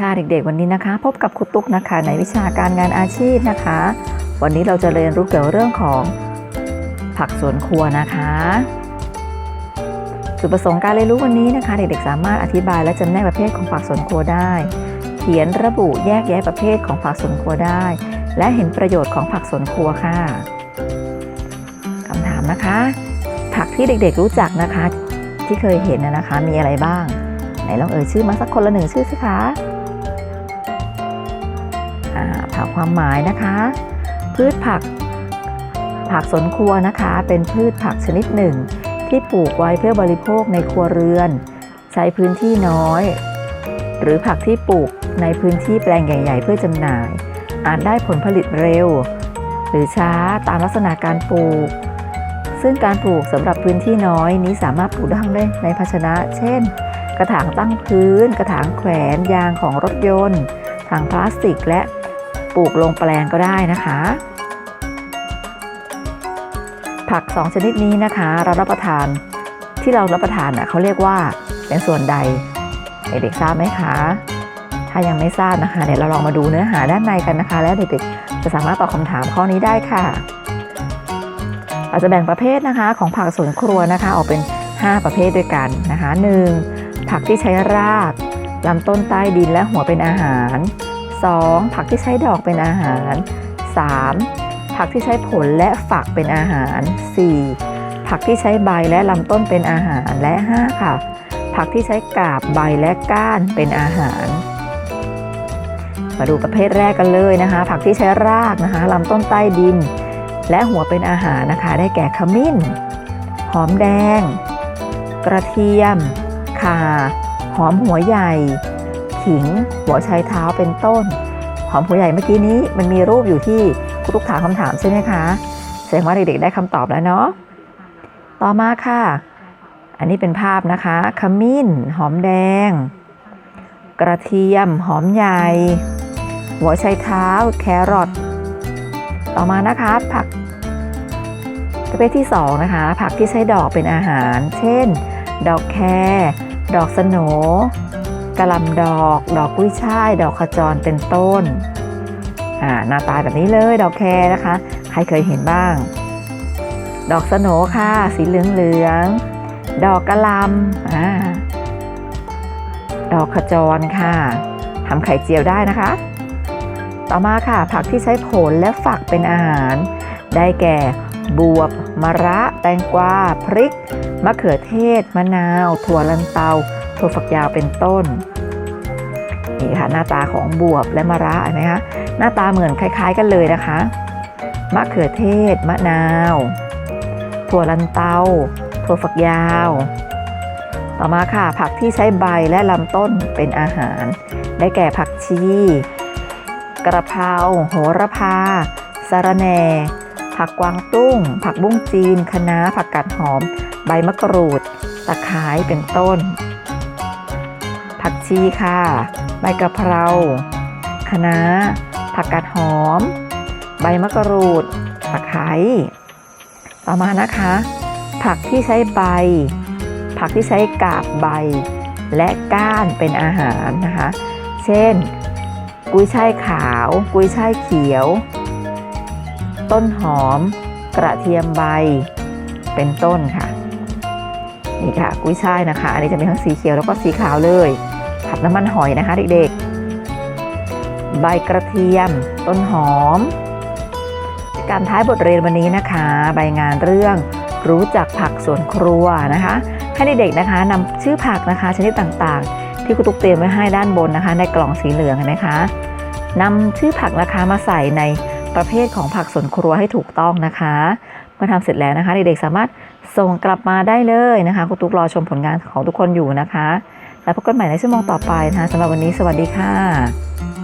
ค่ะเด็กๆ วันนี้นะคะ พบกับครูตุ๊กนะคะในวิชาการงานอาชีพนะคะ วันนี้เราจะเรียนรู้เกี่ยวกับเรื่องของผักสวนครัวนะคะจุดประสงค์การเรียนรู้วันนี้นะคะ เด็กๆสามารถอธิบายและจำแนกประเภทของผักสวนครัวได้ เขียนระบุแยกแยะประเภทของผักสวนครัวได้ และเห็นประโยชน์ของผักสวนครัวค่ะคำถามนะคะ ผักที่เด็กๆรู้จักนะคะ ที่เคยเห็นนะคะ มีอะไรบ้างไหนลองเอ่ยชื่อมาสักคนละหนึ่งชื่อสิคะ อ่าถามความหมายนะคะ พืชผัก ผักสวนครัวนะคะ เป็นพืชผักชนิดหนึ่ง ที่ปลูกไว้เพื่อบริโภคในครัวเรือน ใช้พื้นที่น้อย หรือผักที่ปลูกในพื้นที่แปลงใหญ่ๆเพื่อจำหน่าย อาจได้ผลผลิตเร็ว หรือช้าตามลักษณะการปลูก ซึ่งการปลูกสำหรับพื้นที่น้อยนี้สามารถปลูกได้ในภาชนะ เช่น กระถางตั้งพื้น กระถางแขวนยางของรถยนต์ถังพลาสติกและ ปลูกลงแปลงก็ได้นะคะ ผักสองชนิดนี้นะคะ เรารับประทานที่เรารับประทานน่ะเขาเรียกว่าเป็นส่วนใดเด็กๆทราบไหมคะ ถ้ายังไม่ทราบนะคะเดี๋ยวเราลองมาดูเนื้อหาด้านในกันนะคะ แล้วเด็กๆจะสามารถตอบคำถามข้อนี้ได้ค่ะเราจะแบ่งประเภทนะคะของผักสวนครัวนะคะ ออกเป็น 5 ประเภทด้วยกันนะคะ 1. ผักที่ใช้รากลำต้นใต้ดินและหัวเป็นอาหาร 2. ผักที่ใช้ดอกเป็นอาหาร 3. ผักที่ใช้ผลและฝักเป็นอาหาร 4. ผักที่ใช้ใบและลำต้นเป็นอาหารและ 5 ค่ะ ผักที่ใช้กาบใบและก้านเป็นอาหาร มาดูประเภทแรกกันเลยนะคะ ผักที่ใช้รากนะคะลำต้นใต้ดิน และหัวเป็นอาหารนะคะ ได้แก่ขมิ้น หอมแดง กระเทียม ข่า หอมหัวใหญ่ ขิง หัวไชเท้าเป็นต้น หอมหัวใหญ่เมื่อกี้นี้มันมีรูปอยู่ที่คุณลูกถามคำถามใช่ไหมคะ แสดงว่าเด็กๆได้คำตอบแล้วเนาะ ต่อมาค่ะ อันนี้เป็นภาพนะคะ ขมิ้น หอมแดง กระเทียม หอมใหญ่ หัวไชเท้า แครอท ต่อมานะคะผักประเภทที่2นะคะ ผักที่ใช้ดอกเป็นอาหาร เช่น ดอกแครดอกสโหน กระหลำดอก ดอกกุ้ยช่าย ดอกขจรเป็นต้น อ่าหน้าตาแบบนี้เลยดอกแครนะคะ ใครเคยเห็นบ้าง ดอกสโนค่ะ สีเหลืองเหลืองดอกกระหลำอ่าดอกขจรค่ะทำไข่เจียวได้นะคะ ต่อมาค่ะ ผักที่ใช้ผลและฝักเป็นอาหาร ได้แก่บวบมะระ แตงกวา พริก มะเขือเทศ มะนาว ถั่วลันเตา ถั่วฝักยาวเป็นต้นนี่ค่ะหน้าตาของบวบและมะระเห็นไหมคะหน้าตาเหมือนคล้าย ๆ กันเลยนะคะมะเขือเทศ มะนาว ถั่วลันเตา ถั่วฝักยาว ต่อมาค่ะผักที่ใช้ใบและลำต้นเป็นอาหาร ได้แก่ผักชี กระเพราโหระพาสะระแหน่ผักกวางตุ้ง ผักบุ้งจีนคะน้าผักกาดหอม ใบมะกรูด ตะไคร้เป็นต้น ผักชีค่ะ ใบกะเพราคะน้า ผักกาดหอม ใบมะกรูดตะไคร้ต่อมานะคะ ผักที่ใช้ใบ ผักที่ใช้กาบใบ และก้านเป็นอาหารนะคะ เช่น กุยช่ายขาว กุยช่ายเขียว ต้นหอม กระเทียมใบ เป็นต้นค่ะนี่ค่ะกุยช่ายนะคะ อันนี้จะมีทั้งสีเขียวแล้วก็สีขาวเลย ผัดน้ำมันหอยนะคะเด็กๆ ใบกระเทียม ต้นหอม การท้ายบทเรียนวันนี้นะคะ ใบงานเรื่องรู้จักผักสวนครัวนะคะ ให้เด็กๆนะคะนำชื่อผักนะคะชนิดต่างๆ ที่ครูตุ๊กเตรียมไว้ให้ด้านบนนะคะ ในกล่องสีเหลืองเห็นไหมคะนำชื่อผักนะคะมาใส่ในประเภทของผักสวนครัวให้ถูกต้องนะคะ เมื่อทำเสร็จแล้วนะคะ เด็กๆสามารถส่งกลับมาได้เลยนะคะครูตุ๊กรอชมผลงานของทุกคนอยู่นะคะ แล้วพบกันใหม่ในชั่วโมงต่อไปนะคะสำหรับวันนี้สวัสดีค่ะ